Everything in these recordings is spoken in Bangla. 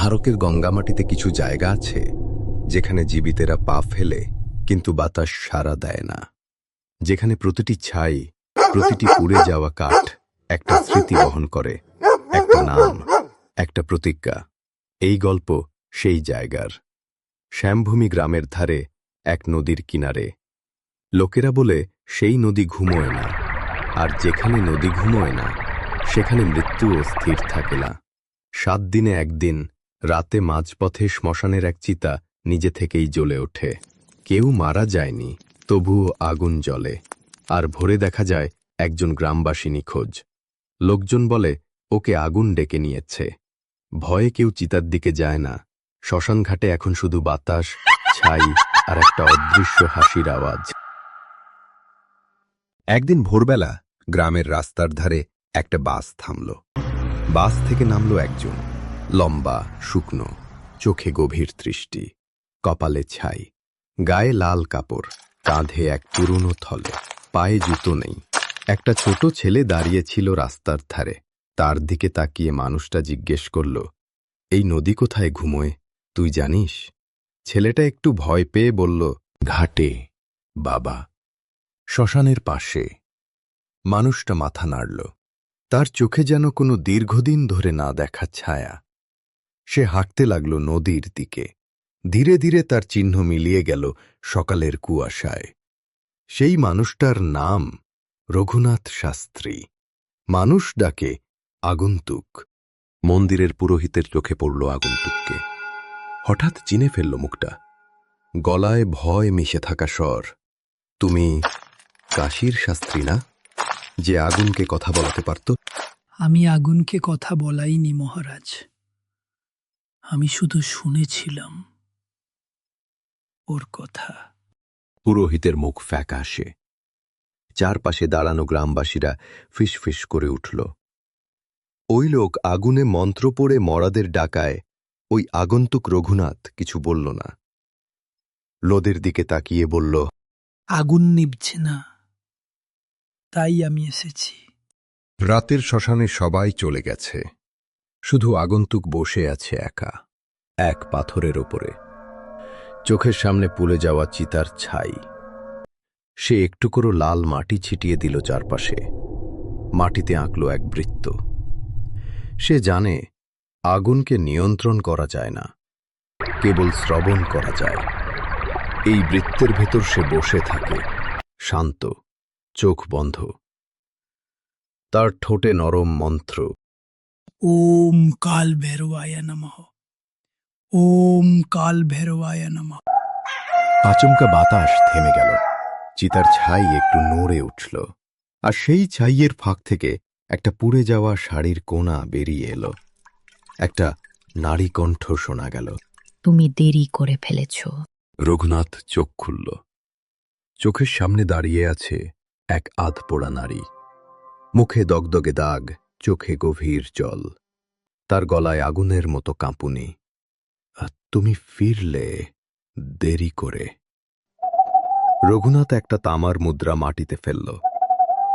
ভারতের গঙ্গামাটিতে কিছু জায়গা আছে, যেখানে জীবিতেরা পা ফেলে, কিন্তু বাতাস সাড়া দেয় না। যেখানে প্রতিটি ছাই, প্রতিটি পুড়ে যাওয়া কাঠ একটা স্মৃতি বহন করে, একটা নাম, একটা প্রতিজ্ঞা। এই গল্প সেই জায়গার। শ্যামভূমি গ্রামের ধারে এক নদীর কিনারে। লোকেরা বলে, সেই নদী ঘুমোয় না। আর যেখানে নদী ঘুমোয় না, সেখানে মৃত্যুও স্থির থাকে না। সাত দিনে একদিন রাতে মাঝপথে শ্মশানের এক চিতা নিজে থেকেই জ্বলে ওঠে। কেউ মারা যায়নি, তবুও আগুন জ্বলে। আর ভোরে দেখা যায় একজন গ্রামবাসী নিখোঁজ লোকজন বলে, ওকে আগুন ডেকে নিয়েছে। ভয়ে কেউ চিতার দিকে যায় না। শ্মশানঘাটে এখন শুধু বাতাস, ছাই আর একটা অদৃশ্য হাসির আওয়াজ। একদিন ভোরবেলা গ্রামের রাস্তার ধারে একটা বাস থামল। বাস থেকে নামল একজন। লম্বা, শুকনো, চোখে গভীর দৃষ্টি কপালে ছাই, গায়ে লাল কাপড়, কাঁধে এক পুরনো থলে, পায়ে জুতো নেই। একটা ছোট ছেলে দাঁড়িয়েছিল রাস্তার ধারে। তার দিকে তাকিয়ে মানুষটা জিজ্ঞেস করল, এই নদী কোথায় ঘুমোয়? তুই জানিস? ছেলেটা একটু ভয় পেয়ে বলল, ঘাটে, বাবা। শ্মশানের পাশে মানুষটা মাথা নাড়ল। তার চোখে যেন কোনো দীর্ঘদিন ধরে না দেখা ছায়া। সে হাঁটতে লাগল নদীর দিকে। ধীরে ধীরে তার চিহ্ন মিলিয়ে গেল সকালের কুয়াশায়। সেই মানুষটার নাম রঘুনাথ শাস্ত্রী। মানুষ ডাকে আগন্তুক। মন্দিরের পুরোহিতের চোখে পড়ল আগন্তুককে। হঠাৎ চিনে ফেলল মুখটা। গলায় ভয় মিশে থাকা স্বর। তুমি কাশীর শাস্ত্রী না? যে আগুনকে কথা বলাতে পারত? আমি আগুনকে কথা বলাইনি মহারাজ। আমি শুধু শুনেছিলাম ওর কথা। পুরোহিতের মুখ ফ্যাকাশে। চারপাশে দাঁড়ানো গ্রামবাসীরা ফিসফিস করে উঠল। ওই লোক আগুনে মন্ত্র পড়ে মরাদের ডাকায় ওই আগন্তুক রঘুনাথ কিছু বলল না। লোদের দিকে তাকিয়ে বলল আগুন নিভছে না। তাই আমি এসেছি। রাতের শ্মশানে সবাই চলে গেছে। শুধু আগন্তুক বসে আছে একা, এক পাথরের ওপরে। চোখের সামনে পুলে যাওয়া চিতার ছাই। সে একটু করে লাল মাটি ছিটিয়ে দিল চারপাশে। মাটিতে আঁকল এক বৃত্ত। সে জানে, আগুনকে নিয়ন্ত্রণ করা যায় না, কেবল শ্রবণ করা যায়। এই বৃত্তের ভেতর সে বসে থাকে, শান্ত, চোখ বন্ধ। তার ঠোঁটে নরম মন্ত্র। ওম কাল ভৈরবায় নমঃ ওম কাল ভৈরবায় নমঃ আচমকা বাতাস থেমে গেল। চিতার ছাই একটু নড়ে উঠল। আর সেই ছাইয়ের ফাঁক থেকে একটা পুড়ে যাওয়া শাড়ির কোণা বেরিয়ে এলো। একটা নারী কণ্ঠ শোনা গেল। তুমি দেরি করে ফেলেছ। রঘুনাথ চোখ খুলল। চোখের সামনে দাঁড়িয়ে আছে এক আধপোড়া নারী। মুখে দগদগে দাগ চোখে গভীর জল, তার গলায় আগুনের মতো কাঁপুনি। তুমি ফিরলে দেরি করে। রঘুনাথ একটা তামার মুদ্রা মাটিতে ফেলল।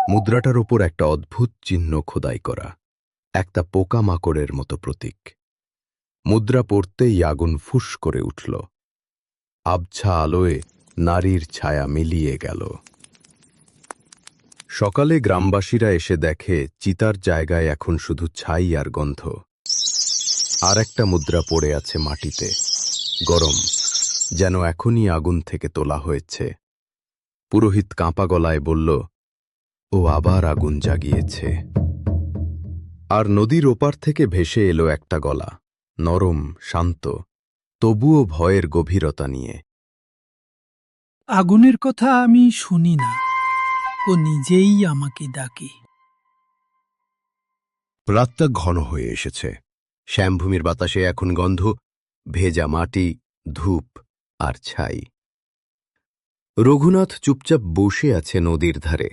মুদ্রাটার ওপর একটা অদ্ভুত চিহ্ন খোদাই করা, একটা পোকামাকড়ের মতো প্রতীক। মুদ্রা পড়তেই আগুন ফুস করে উঠল। আবছা আলোয় নারীর ছায়া মিলিয়ে গেল। সকালে গ্রামবাসীরা এসে দেখে, চিতার জায়গায় এখন শুধু ছাই আর গন্ধ। আর একটা মুদ্রা পড়ে আছে মাটিতে। গরম। যেন এখনই আগুন থেকে তোলা হয়েছে। পুরোহিত কাঁপা গলায় বলল, ও আবার আগুন জাগিয়েছে। আর নদীর ওপার থেকে ভেসে এলো একটা গলা। নরম, শান্ত, তবুও ভয়ের গভীরতা নিয়ে। আগুনের কথা আমি শুনি না। ও নিজেই আমাকে ডাকে। রাতটা ঘন হয়ে এসেছে। শ্যামভূমির বাতাসে এখন গন্ধ ভেজা মাটি ধূপ আর ছাই। রঘুনাথ চুপচাপ বসে আছে নদীর ধারে।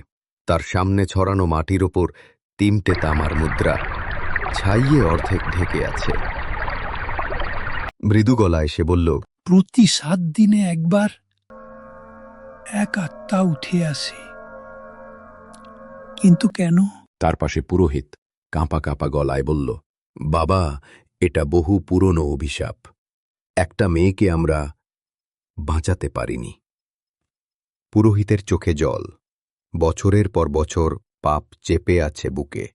তার সামনে ছড়ানো মাটির ওপর তিনটে তামার মুদ্রা। ছাইয়ে অর্ধেক ঢেকে আছে। মৃদু গলায় সে বলল প্রতি সাত দিনে একবার এক আত্মা উঠে আসে। কিন্তু কেন? তার পাশে পুরোহিত কাঁপা কাঁপা গলায় বলল, বাবা, এটা বহু পুরনো অভিশাপ। একটা মেয়েকে আমরা বাঁচাতে পারিনি। পুরোহিতের চোখে জল। বছরের পর বছর পাপ চেপে আছে বুকে।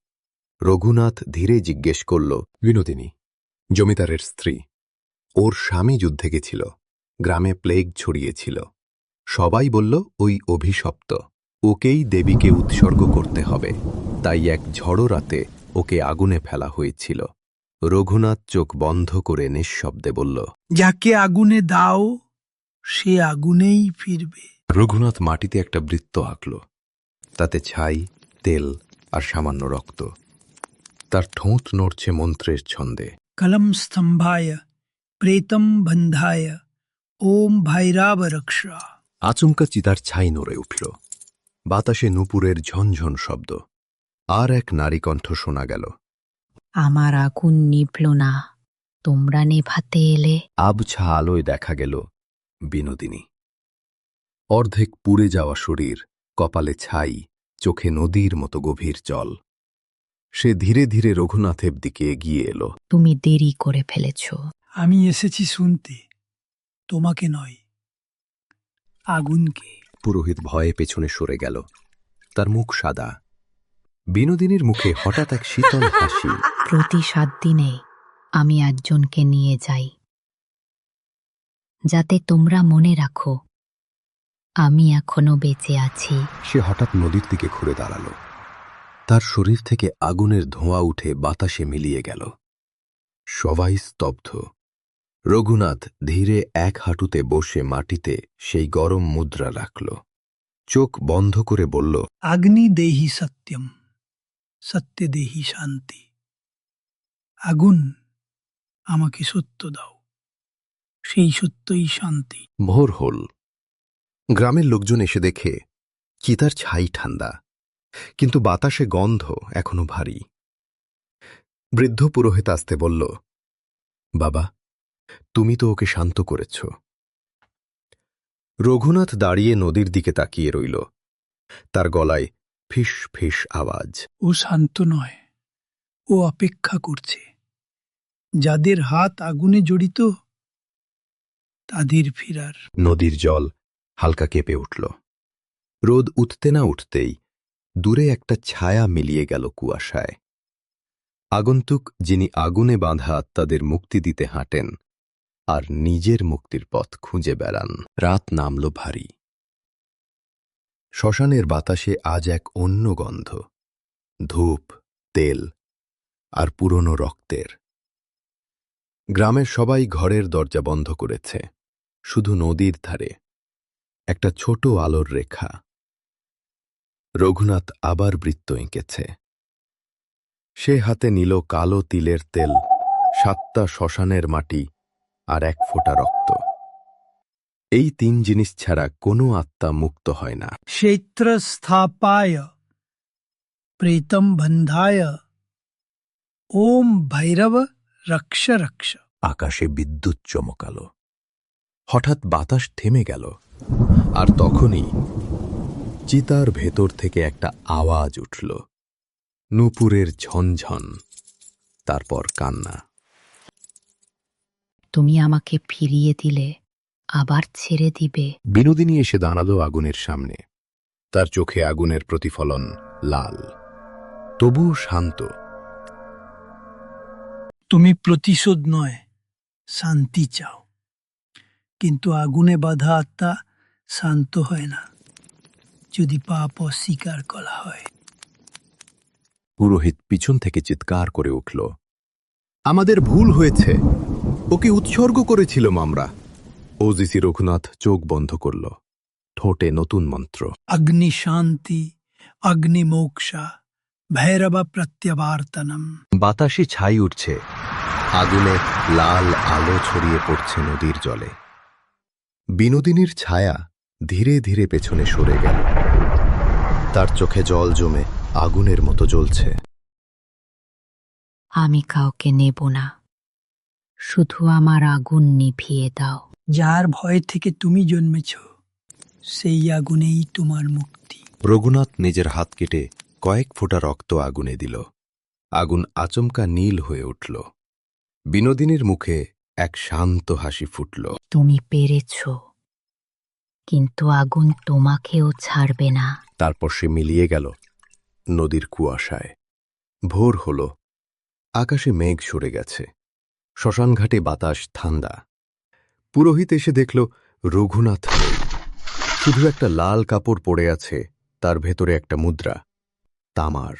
রঘুনাথ ধীরে জিজ্ঞেস করল, বিনোদিনী, জমিদারের স্ত্রী, ওর স্বামী যুদ্ধে গেছিল, গ্রামে প্লেগ ছড়িয়েছিল। সবাই বলল, ওই অভিশপ্ত। ওকেই দেবীকে উৎসর্গ করতে হবে তাই এক ঝড়ো রাতে ওকে আগুনে ফেলা হয়েছিল। রঘুনাথ চোখ বন্ধ করে নিঃশব্দে বলল যাকে আগুনে দাও সে আগুনেই ফিরবে। রঘুনাথ মাটিতে একটা বৃত্ত আঁকল। তাতে ছাই তেল আর সামান্য রক্ত। তার ঠোঁট নড়ছে মন্ত্রের ছন্দে। কলম স্তম্ভায় প্রেতম বন্ধায় ওম ভৈরাব রক্ষা। আচমকা চিতার ছাই নড়ে উঠল। বাতাসে নুপুরের ঝনঝন শব্দ। আর এক নারী কণ্ঠ শোনা গেল। আমার আগুন নিভল না তোমরা নেভাতে এলে। আবছা আলোয় দেখা গেল বিনোদিনী। অর্ধেক পুড়ে যাওয়া শরীর কপালে ছাই চোখে নদীর মতো গভীর জল। সে ধীরে ধীরে রঘুনাথের দিকে এগিয়ে এলো। তুমি দেরি করে ফেলেছ। আমি এসেছি শুনতে তোমাকে নয় আগুনকে। পুরোহিত ভয়ে পেছনে সরে গেল। তার মুখ সাদা। বিনোদিনীর মুখে হঠাৎ এক শীতল হাসি। প্রতি সাত দিনে আমি একজনকে নিয়ে যাই। যাতে তোমরা মনে রাখো আমি এখনও বেঁচে আছি। সে হঠাৎ নদীর দিকে ঘুরে দাঁড়াল। তার শরীর থেকে আগুনের ধোঁয়া উঠে বাতাসে মিলিয়ে গেল। সবাই স্তব্ধ। রঘুনাথ ধীরে এক হাঁটুতে বসে মাটিতে সেই গরম মুদ্রা রাখল। চোখ বন্ধ করে বলল আগ্নি দেহি সত্যম সত্য দেহি শান্তি। আগুন আমাকে সত্য দাও সেই সত্যই শান্তি। ভোর হল। গ্রামের লোকজন এসে দেখে চিতার ছাই ঠান্ডা। কিন্তু বাতাসে গন্ধ এখনও ভারী। বৃদ্ধ পুরোহিত আসতে বলল বাবা তুমি তো ওকে শান্ত করেছ। রঘুনাথ দাঁড়িয়ে নদীর দিকে তাকিয়ে রইল। তার গলায় ফিস ফিস আওয়াজ। ও শান্ত নয় ও অপেক্ষা করছে। যাদের হাত আগুনে জড়িত তাদের ফিরার। নদীর জল হালকা কেঁপে উঠল। রোদ উঠতে না উঠতেই দূরে একটা ছায়া মিলিয়ে গেল কুয়াশায়। আগন্তুক যিনি আগুনে বাঁধা আত্মাদের মুক্তি দিতে হাঁটেন আর নিজের মুক্তির পথ খুঁজে বেড়ান। রাত নামল ভারী। শ্মশানের বাতাসে আজ এক অন্য গন্ধ। ধূপ, তেল আর পুরনো রক্তের। গ্রামের সবাই ঘরের দরজা বন্ধ করেছে। শুধু নদীর ধারে। একটা ছোট আলোর রেখা। রঘুনাথ আবার বৃত্ত এঁকেছে। সে হাতে নিল কালো তিলের তেল, সাতটা শ্মশানের মাটি আর এক ফোঁটা রক্ত। এই তিন জিনিস ছাড়া কোনো আত্মা মুক্ত হয় না। ক্ষেত্র স্থাপায় প্রেতম বন্ধায় ওম ভৈরব রক্ষ রক্ষ আকাশে বিদ্যুৎ চমকালো। হঠাৎ বাতাস থেমে গেল। আর তখনই চিতার ভেতর থেকে একটা আওয়াজ উঠল। নুপুরের ঝনঝন তারপর কান্না। তুমি আমাকে ফিরিয়ে দিলে আবার ছেড়ে দিবে। বিনোদিনী এসে দাঁড়াল আগুনের সামনে। তার চোখে আগুনের প্রতিফলন লাল। তবুও শান্ত। তুমি প্রতিশোধ নয় শান্তি চাও। কিন্তু আগুনে বাধা আত্মা শান্ত হয় না যদি পাপ অস্বীকার করা হয়। পুরোহিত পিছন থেকে চিৎকার করে উঠল আমাদের ভুল হয়েছে। ওকে উৎসর্গ করেছিলাম আমরা। ওজিসি রঘুনাথ চোখ বন্ধ করল। ঠোঁটে নতুন মন্ত্র। অগ্নি শান্তি অগ্নি মোক্ষা ভৈরবা প্রত্যাবর্তনম। বাতাসে ছাই উঠছে। আগুনে লাল আলো ছড়িয়ে পড়ছে নদীর জলে। বিনোদিনীর ছায়া ধীরে ধীরে পেছনে সরে গেল। তার চোখে জল জমে আগুনের মতো জ্বলছে। আমি কাউকে নেব না। শুধু আমার আগুন নিভিয়ে দাও। যার ভয় থেকে তুমি জন্মেছ সেই আগুনেই তোমার মুক্তি। রঘুনাথ নিজের হাত কেটে কয়েক ফোঁটা রক্ত আগুনে দিল। আগুন আচমকা নীল হয়ে উঠল। বিনোদিনীর মুখে এক শান্ত হাসি ফুটল। তুমি পেরেছ কিন্তু আগুন তোমাকেও ছাড়বে না। তারপর সে মিলিয়ে গেল নদীর কুয়াশায়। ভোর হল। আকাশে মেঘ সরে গেছে। শ্মশানঘাটে বাতাস, ঠান্ডা। পুরোহিত এসে দেখল রঘুনাথ শুধু একটা লাল কাপড় পড়ে আছে, তার ভেতরে একটা মুদ্রা। তামার,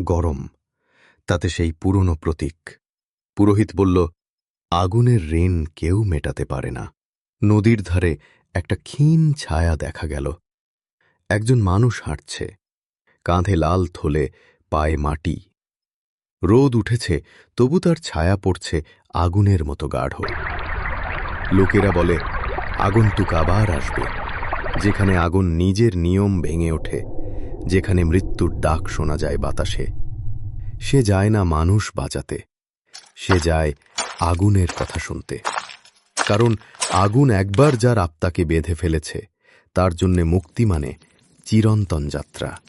গরম, তাতে সেই পুরনো প্রতীক। পুরোহিত বলল, আগুনের ঋণ কেউ মেটাতে পারে না। নদীর ধারে একটা ক্ষীণ ছায়া দেখা গেল। একজন মানুষ হাঁটছে। কাঁধে লাল থলে, পায়ে মাটি। রোদ উঠেছে, তবু তার ছায়া পড়ছে আগুনের মতো গাঢ়। লোকেরা বলে, আগন্তুক আবার আসবে। যেখানে আগুন নিজের নিয়ম ভেঙে ওঠে, যেখানে মৃত্যুর ডাক শোনা যায় বাতাসে। সে যায় না মানুষ বাঁচাতে, সে যায় আগুনের কথা শুনতে। কারণ আগুন একবার যার আত্মাকে বেঁধে ফেলেছে, তার জন্যে মুক্তি মানে চিরন্তন যাত্রা।